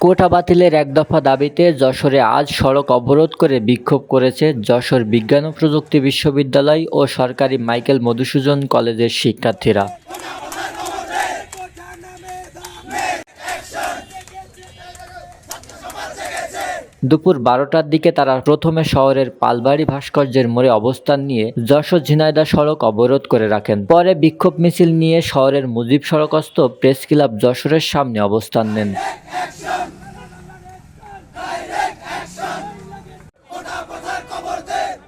কোটা বাতিলের এক দফা দাবিতে যশোরে আজ সড়ক অবরোধ করে বিক্ষোভ করেছে যশোর বিজ্ঞান ও প্রযুক্তি বিশ্ববিদ্যালয় ও সরকারি মাইকেল মধুসূদন কলেজের শিক্ষার্থীরা। দুপুর বারোটার দিকে তারা প্রথমে শহরের পালবাড়ি ভাস্কর্যের মোড়ে অবস্থান নিয়ে যশোর ঝিনাইদা সড়ক অবরোধ করে রাখেন। পরে বিক্ষোভ মিছিল নিয়ে শহরের মুজিব সড়কস্থ প্রেস ক্লাব যশোরের সামনে অবস্থান নেন।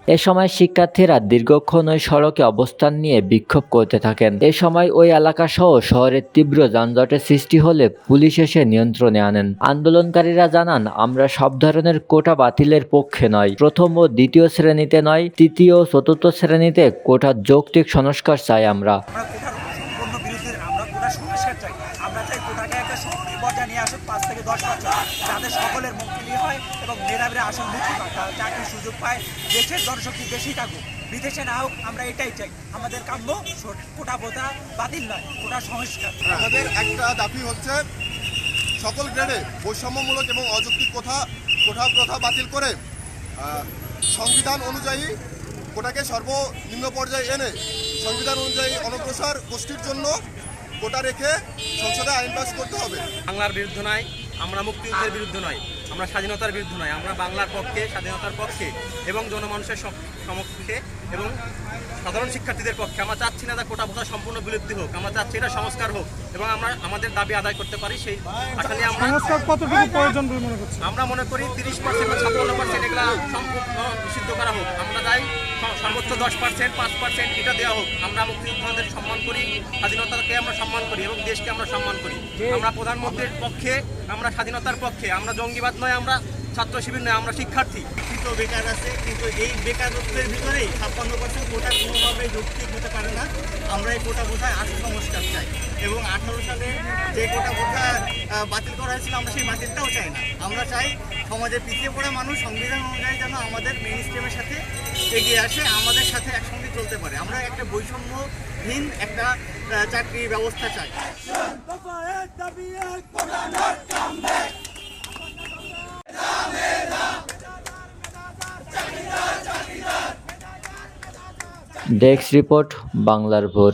এ সময় শিক্ষার্থীরা দীর্ঘক্ষণ ওই সড়কে অবস্থান নিয়ে বিক্ষোভ করতে থাকেন। এ সময় ওই এলাকা সহ শহরের তীব্র যানজটের সৃষ্টি হলে পুলিশ এসে নিয়ন্ত্রণে আনেন। আন্দোলনকারীরা জানান, আমরা সব ধরনের কোটা বাতিলের পক্ষে নয়। প্রথম ও দ্বিতীয় শ্রেণীতে নয়, তৃতীয় ও চতুর্থ শ্রেণীতে কোটার যৌক্তিক সংস্কার চাই আমরা আমরা কোটার সম্পূর্ণ বিরুদ্ধে আমরা কোটার সংস্কার চাই আমরা চাই কোটাকে একটা সক্রিয় পর্যায়ে নিয়ে আসুক, পাঁচ থেকে দশ বছর, যাতে সকলের মুক্তি হয় এবং মেধাবীরা আসন মুক্তি পায় চাকরির সুযোগ পায়, দেশের জনশক্তি বেশি থাকুক, বিদেশে না হোক, আমরা এটাই চাই। আমাদের কাম্য কোটা বোতা বাতিল নয়, কোটা সংস্কার। আমাদের একটা দাবি হচ্ছে, সকল গ্রেডে বৈষম্যমূলক এবং অযৌক্তিক কথা কোঠা প্রথা বাতিল করে সংবিধান অনুযায়ী কোটাকে সর্বনিম্ন পর্যায়ে এনে, সংবিধান অনুযায়ী অনগ্রসর গোষ্ঠীর জন্য কোটা রেখে সংসদে আইন পাস করতে হবে। বাংলার বিরুদ্ধে নয়। আমরা মুক্তিযুদ্ধের বিরুদ্ধে নয় আমরা স্বাধীনতার বিরুদ্ধে নয় আমরা বাংলার পক্ষে স্বাধীনতার পক্ষে এবং জনমানুষের সমক্ষে এবং সাধারণ শিক্ষার্থীদের পক্ষে। আমরা চাচ্ছি না যে কোটা প্রথা সম্পূর্ণ বিলুপ্তি হোক আমরা চাচ্ছি এটা সংস্কার হোক এবং আমরা আমাদের দাবি আদায় করতে পারি সেই আসলে আমরা কতটুকু প্রয়োজন বলে মনে আমরা মনে করি তিরিশ পার্সেন্ট বা ছাপ্পান্ন পার্সেন্ট এগুলা সম্পূর্ণ নিষিদ্ধ করা হোক। আমরা চাই সর্বোচ্চ দশ পার্সেন্ট পাঁচ পার্সেন্ট এটা দেওয়া হোক। আমরা মুক্তিযোদ্ধাদের সম্মান করি স্বাধীনতাকে আমরা সম্মান করি এবং দেশকে আমরা সম্মান করি। আমরা প্রধানমন্ত্রীর পক্ষে আমরা স্বাধীনতার পক্ষে আমরা জঙ্গিবাদ নয় আমরা ছাত্র শিবির নয় আমরা শিক্ষার্থী শিক্ষিত বেকার আছে কিন্তু এই বেকারত্বের ভিতরেই ছাপ্পান্ন পার্সেন্ট কোটা কোনোভাবে যৌক্তিক হতে পারে না আমরা এই কোটা কোথায় আশু সংস্কার চাই এবং আঠারো সালে যে কোটা কোথা বাতিল করা হয়েছিল আমরা সেই বাতিলটাও চাই না আমরা চাই সমাজে পিছিয়ে পড়া মানুষ সংবিধান অনুযায়ী যেন আমাদের মেন স্ট্রিমের সাথে এগিয়ে আসে আমাদের সাথে একসঙ্গে চলতে পারে আমরা একটা বৈষম্যহীন একটা চাকরি ব্যবস্থা চাই ডেস্ক রিপোর্ট বাংলার ভোর।